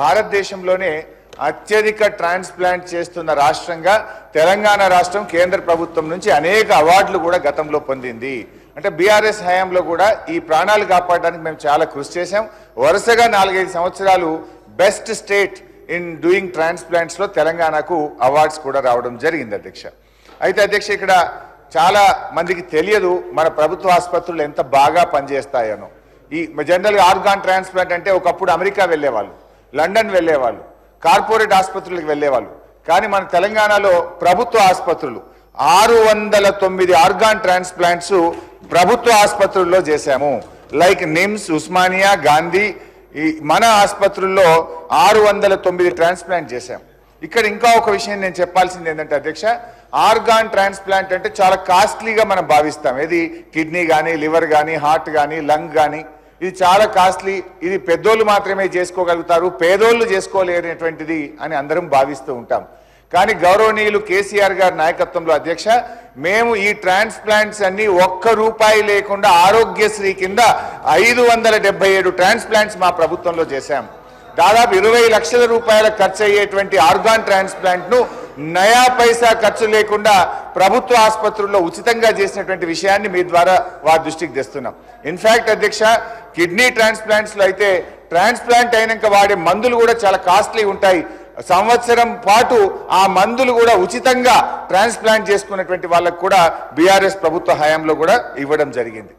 భారతదేశంలోనే అత్యధిక ట్రాన్స్ప్లాంట్ చేస్తున్న రాష్ట్రంగా తెలంగాణ రాష్ట్రం కేంద్ర ప్రభుత్వం నుంచి అనేక అవార్డులు కూడా గతంలో పొందింది. అంటే బీఆర్ఎస్ హయాంలో కూడా ఈ ప్రాణాలు కాపాడడానికి మేము చాలా కృషి చేశాం. వరుసగా నాలుగైదు సంవత్సరాలు బెస్ట్ స్టేట్ ఇన్ డూయింగ్ ట్రాన్స్ప్లాంట్స్లో తెలంగాణకు అవార్డ్స్ కూడా రావడం జరిగింది అధ్యక్ష. అయితే అధ్యక్ష ఇక్కడ చాలా మందికి తెలియదు మన ప్రభుత్వ ఆసుపత్రులు ఎంత బాగా పనిచేస్తాయనో. ఈ జనరల్గా ఆర్గాన్ ట్రాన్స్ప్లాంట్ అంటే ఒకప్పుడు అమెరికా వెళ్ళేవాళ్ళు. లండన్ వెళ్ళేవాళ్ళు కార్పొరేట్ ఆసుపత్రులకు వెళ్ళేవాళ్ళు. కానీ మన తెలంగాణలో ప్రభుత్వ ఆసుపత్రులు ఆరు వందల తొమ్మిది ఆర్గాన్ ట్రాన్స్ప్లాంట్స్ ప్రభుత్వ ఆసుపత్రుల్లో చేశాము. లైక్ నిమ్స్ ఉస్మానియా గాంధీ ఈ మన ఆసుపత్రుల్లో ఆరు వందల తొమ్మిది ట్రాన్స్ప్లాంట్ చేశాం. ఇక్కడ ఇంకా ఒక విషయం నేను చెప్పాల్సింది ఏంటంటే అధ్యక్ష ఆర్గాన్ ట్రాన్స్ప్లాంట్ అంటే చాలా కాస్ట్లీగా మనం భావిస్తాం. ఏది? కిడ్నీ కానీ లివర్ కానీ హార్ట్ కానీ లంగ్ కానీ ఇది చాలా కాస్ట్లీ ఇది పెద్దోళ్ళు మాత్రమే చేసుకోగలుగుతారు పేదోళ్ళు చేసుకోలేనటువంటిది అని అందరం భావిస్తూ ఉంటాం. కానీ గౌరవనీయులు కేసీఆర్ గారి నాయకత్వంలో అధ్యక్ష మేము ఈ ట్రాన్స్ప్లాంట్స్ అన్ని ఒక్క రూపాయి లేకుండా ఆరోగ్యశ్రీ కింద ఐదు వందల ఏడు ట్రాన్స్ప్లాంట్స్ మా ప్రభుత్వంలో చేశాం. దాదాపు ఇరవై లక్షల రూపాయల ఖర్చు అయ్యేటువంటి ఆర్గాన్ ట్రాన్స్ప్లాంట్ను నయా పైసా ఖర్చు లేకుండా ప్రభుత్వ ఆసుపత్రుల్లో ఉచితంగా చేసినటువంటి విషయాన్ని మీ ద్వారా వారి దృష్టికి తెస్తున్నాం. ఇన్ఫాక్ట్ అధ్యక్ష కిడ్నీ ట్రాన్స్ప్లాంట్స్లో అయితే ట్రాన్స్ప్లాంట్ అయినాక వాడే మందులు కూడా చాలా కాస్ట్లీ ఉంటాయి. సంవత్సరం పాటు ఆ మందులు కూడా ఉచితంగా ట్రాన్స్ప్లాంట్ చేసుకున్నటువంటి వాళ్ళకు కూడా బీఆర్ఎస్ ప్రభుత్వ హయాంలో కూడా ఇవ్వడం జరిగింది.